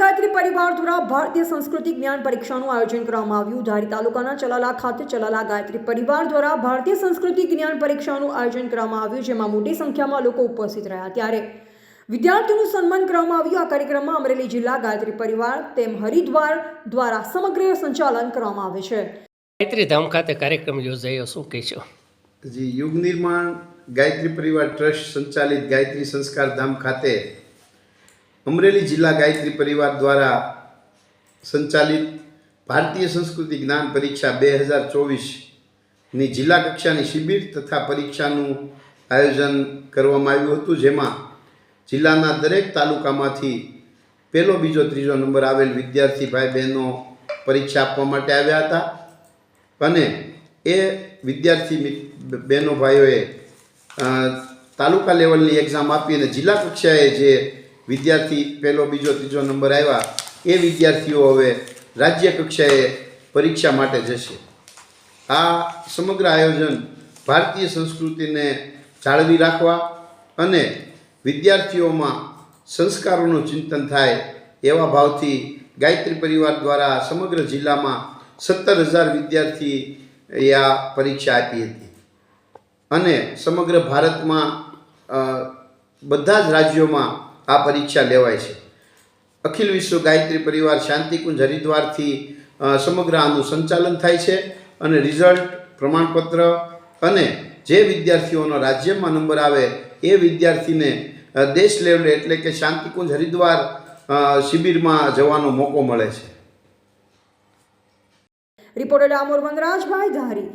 ગાયત્રી પરિવાર દ્વારા ભારતીય સંસ્કૃતિ જ્ઞાન પરીક્ષાનું આયોજન કરવામાં આવ્યું. ધારી તાલુકાના ચલાલા ખાતે ચલાલા ગાયત્રી પરિવાર દ્વારા ભારતીય સંસ્કૃતિ જ્ઞાન પરીક્ષાનું આયોજન કરવામાં આવ્યું જેમાં મોટી સંખ્યામાં લોકો ઉપસ્થિત રહ્યા. ત્યારે વિદ્યાર્થીઓનું સન્માન કરવામાં આવ્યું. આ કાર્યક્રમમાં અમરેલી જિલ્લા ગાયત્રી પરિવાર તેમ હરિદ્વાર દ્વારા સમગ્ર સંચાલન કરવામાં આવે છે. ગાયત્રી ધામ ખાતે કાર્યક્રમ યોજાયો. શું કહેશો? જી યુગ નિર્માણ ગાયત્રી પરિવાર ટ્રસ્ટ સંચાલિત ગાયત્રી સંસ્કાર ધામ ખાતે અમરેલી જિલ્લા ગાયત્રી પરિવાર દ્વારા સંચાલિત ભારતીય સંસ્કૃતિ જ્ઞાન પરીક્ષા બે હજાર ચોવીસની જિલ્લા કક્ષાની શિબિર તથા પરીક્ષાનું આયોજન કરવામાં આવ્યું હતું, જેમાં જિલ્લાના દરેક તાલુકામાંથી પહેલો, બીજો, ત્રીજો નંબર આવેલ વિદ્યાર્થી ભાઈ બહેનો પરીક્ષા આપવા માટે આવ્યા હતા અને એ વિદ્યાર્થી બહેનો ભાઈઓએ તાલુકા લેવલની એક્ઝામ આપી અને જિલ્લા કક્ષાએ જે વિદ્યાર્થી પહેલો, બીજો, ત્રીજો નંબર આવ્યા, એ વિદ્યાર્થીઓ હવે રાજ્ય કક્ષાએ પરીક્ષા માટે જશે. આ સમગ્ર આયોજન ભારતીય સંસ્કૃતિને જાળવી રાખવા અને વિદ્યાર્થીઓમાં સંસ્કારોનું ચિંતન થાય એવા ભાવથી ગાયત્રી પરિવાર દ્વારા સમગ્ર જિલ્લામાં સત્તર હજાર વિદ્યાર્થી એ આ પરીક્ષા આપી હતી. અને સમગ્ર ભારતમાં બધા જ રાજ્યોમાં આ પરીક્ષા લેવાય છે. અખિલ વિશ્વ ગાયત્રી પરિવાર શાંતિકુંજ હરિદ્વારથી સમગ્ર આનું સંચાલન થાય છે અને રિઝલ્ટ, પ્રમાણપત્ર અને જે વિદ્યાર્થીઓનો રાજ્યમાં નંબર આવે એ વિદ્યાર્થીને દેશ લેવલે એટલે કે શાંતિકુંજ હરિદ્વાર શિબિરમાં જવાનો મોકો મળે છે. રિપોર્ટર ડામોર વનરાજભાઈ ધારી.